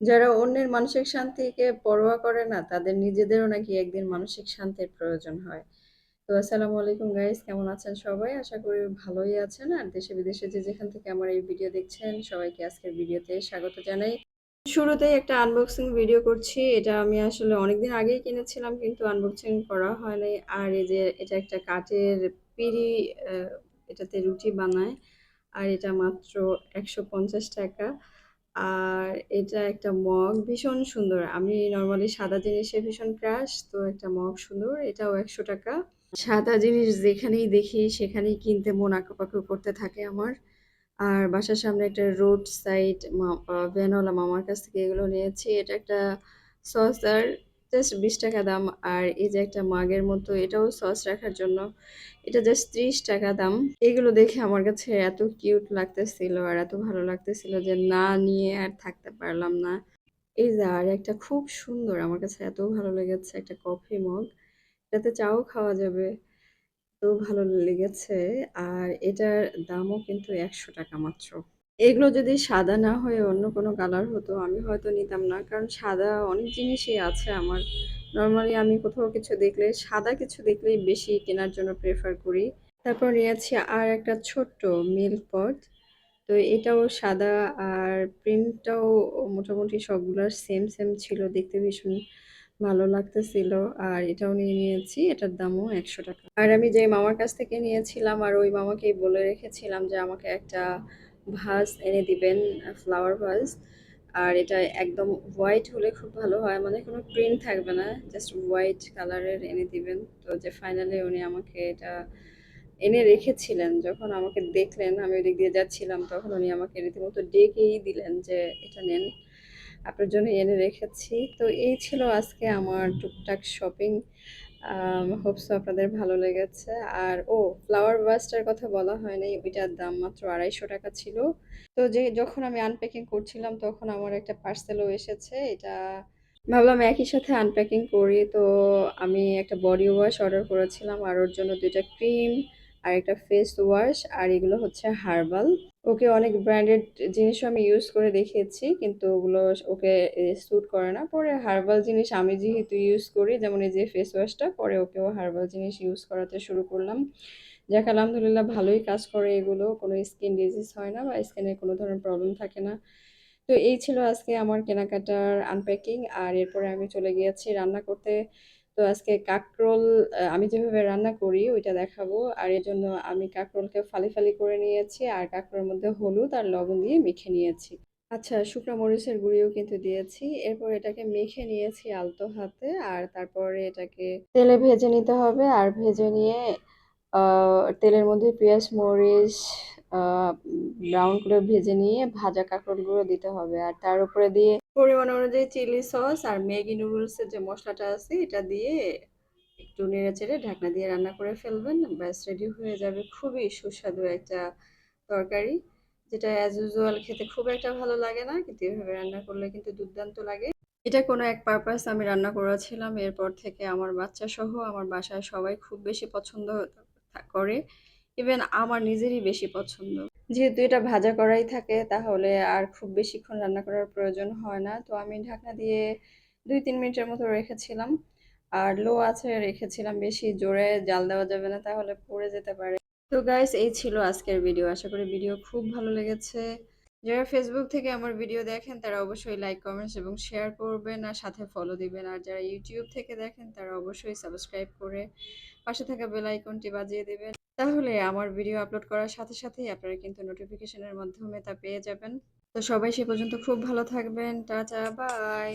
যারা অন্যের মানসিক শান্তিকে পরোয়া করে না, তাদের নিজেদেরও নাকি একদিন মানসিক শান্তির প্রয়োজন হয়। তো আসসালামু আলাইকুম গাইস কেমন আছেন সবাই? আশা করি ভালোই আছেন। আর দেশে বিদেশে যে যেখান থেকে আমার এই ভিডিও দেখছেন সবাইকে আজকের ভিডিওতে স্বাগত জানাই। শুরুতেই একটা আনবক্সিং ভিডিও করছি। এটা আমি আসলে অনেকদিন আগেই কিনেছিলাম কিন্তু আনবক্সিং করা হয় নাই। আর এই যে এটা একটা কাঠের পিড়ি এটাতে রুটি বানায়। আর এটা মাত্র ৳১৫০ আর এটা একটা মগ, ভীষণ সুন্দর। আমি নর্মালি সাদা জিনিসে ভীষণ ক্রাশ। তো একটা মগ সুন্দর। এটাও ৳১০০ সাদা জিনিস যেখানেই দেখি, সেখানেই কিনতে মন আঁকাপাকু করতে থাকে আমার। আর বাসার সামনে একটা রোড সাইড ভ্যানওয়ালা মামার কাছ থেকে এগুলো নিয়েছি। এটা একটা সস সসার জাস্ট ৳২০ দাম। আর এই যে একটা মাগের মতো, এটাও সস রাখার জন্য। এটা জাস্ট ৳৩০ দাম। এগুলো দেখে আমার কাছে এত কিউট লাগতেছিল আর এত ভালো লাগতেছিল যে না নিয়ে আর থাকতে পারলাম না। এই যে আর একটা খুব সুন্দর, আমার কাছে এত ভালো লেগেছে একটা কফি মগ। এটাতে চাও খাওয়া যাবে। এত ভালো লেগেছে আর এটার দামও কিন্তু ৳১০০ মাত্র। এগুলো যদি সাদা না হয়ে অন্য কোনো কালার হতো আমি হয়তো নিতাম না। কারণ সাদা অনেক জিনিসই আছে আমার। নর্মালি আমি কোথাও কিছু দেখলে সাদা কিছু দেখলেই বেশি কেনার জন্য প্রেফার করি। তারপর নিয়েছি আর একটা ছোট্ট মিল্ক পট। তো এটাও সাদা আর প্রিন্টটাও মোটামুটি সবগুলার সেম, সেম ছিল। দেখতে ভীষণ ভালো লাগতেছিল। আর এটাও নিয়ে নিয়েছি। এটার দামও ৳১০০ আর আমি যে মামার কাছ থেকে নিয়েছিলাম আর ওই মামাকেই বলে রেখেছিলাম যে আমাকে একটা ভাস এনে দিবেন, ফ্লাওয়ার ভাস। আর এটা একদম হোয়াইট হলে খুব ভালো হয়। মানে কোনো প্রিন্ট থাকবে না। জাস্ট হোয়াইট কালারের এনে দিবেন। তো যে ফাইনালি উনি আমাকে এটা এনে রেখেছিলেন। যখন আমাকে দেখলেন আমি ওদিক দিয়ে যাচ্ছিলাম তখন উনি আমাকে রীতিমতো ডেকেই দিলেন যে, "এটা নেন। আপনার জন্য এনে রেখেছি।" তো এই ছিল আজকে আমার টুকটাক শপিং। আম আপনাদের ভালো লেগেছে। আর, ও ফ্লাওয়ার বাসটার কথা বলা হয় নাই। ওইটার দাম মাত্র ৳২৫০ ছিল। তো যে, যখন আমি আনপ্যাকিং করছিলাম, তখন আমার একটা পার্সেলও এসেছে। এটা ভাবলাম একই সাথে আনপ্যাকিং করি। তো আমি একটা বডি ওয়াশ অর্ডার করেছিলাম, আর ওর জন্য দুইটা ক্রিম আর একটা ফেস ওয়াশ আর এগুলো হচ্ছে হার্বাল। ওকে অনেক ব্র্যান্ডেড জিনিসও আমি ইউজ করে দেখিয়েছি। কিন্তু ওগুলো ওকে স্যুট করে না। পরে হার্বাল জিনিস আমি যেহেতু ইউজ করি, যেমন এই যে ফেস ওয়াশটা পরে ওকেও হার্বাল জিনিস ইউজ করাতে শুরু করলাম। যাক, আলহামদুলিল্লাহ ভালোই কাজ করে এগুলো। কোনো স্কিন ডিজিজ হয় না বা স্কিনের কোনো ধরনের প্রবলেম থাকে না। তো এই ছিল আজকে আমার কেনাকাটার আনপ্যাকিং। আর এরপরে আমি চলে গিয়েছি রান্না করতে। তো আজকে কাকরোল আমি যেভাবে রান্না করি ওইটা দেখাবো। আর এজন্য আমি কাকরোলকে ফালি, ফালি করে নিয়েছি আর কাকরোলের মধ্যে হলুদ আর লবণ দিয়ে মেখে নিয়েছি। আচ্ছা শুকনো মরিচের গুঁড়িও কিন্তু দিয়েছি। এরপর এটাকে মেখে নিয়েছি আলতো হাতে। আর তারপরে এটাকে তেলে ভেজে নিতে হবে। আর ভেজে নিয়ে তেলের মধ্যে পেঁয়াজ, মরিচ ব্রাউন করে ভেজে নিয়ে ভাজা কাঁকরোলগুলো দিতে হবে। আর তার উপরে দিয়ে পরিমাণ অনুযায়ী চিলি সস আর ম্যাগি নুডলসের যে মশলাটা আছে এটা দিয়ে একটু নেড়ে চেড়ে ঢাকনা দিয়ে রান্না করে ফেলবেন। ব্যাস রেডি হয়ে যাবে। খুবই সুস্বাদু একটা তরকারি। যেটা অ্যাজ ইউজুয়াল খেতে খুব একটা ভালো লাগে না। কিন্তু এভাবে রান্না করলে কিন্তু দুর্দান্ত লাগে। এটা কোনো এক পারপাস আমি রান্না করেছিলাম। এরপর থেকে আমার বাচ্চা সহ আমার বাসায় সবাই খুব বেশি পছন্দ করে। ইভেন আমার নিজেরই বেশি পছন্দ। যেহেতু এটা ভাজা করাই থাকে, তাহলে আর খুব বেশিক্ষণ রান্না করার প্রয়োজন হয় না। তো আমি ঢাকনা দিয়ে ২-৩ মিনিটের মতো রেখেছিলাম। আর লো আছে রেখেছিলাম। বেশি, জোরে জাল দেওয়া যাবে না, তাহলে পড়ে যেতে পারে। তো গাইস এই ছিল আজকের ভিডিও। আশা করি ভিডিও খুব ভালো লেগেছে। যারা ফেসবুক থেকে আমার ভিডিও দেখেন তারা অবশ্যই লাইক, কমেন্টস এবং শেয়ার করবেন আর সাথে ফলো দিবেন। আর যারা ইউটিউব থেকে দেখেন তারা অবশ্যই সাবস্ক্রাইব করে পাশে থাকা বেল আইকনটি বাজিয়ে দিবেন। তাহলে আমার ভিডিও আপলোড করার সাথে সাথেই আপনারা কিন্তু নোটিফিকেশনের মাধ্যমে তা পেয়ে যাবেন। তো সবাই সে পর্যন্ত খুব ভালো থাকবেন। Tata bye.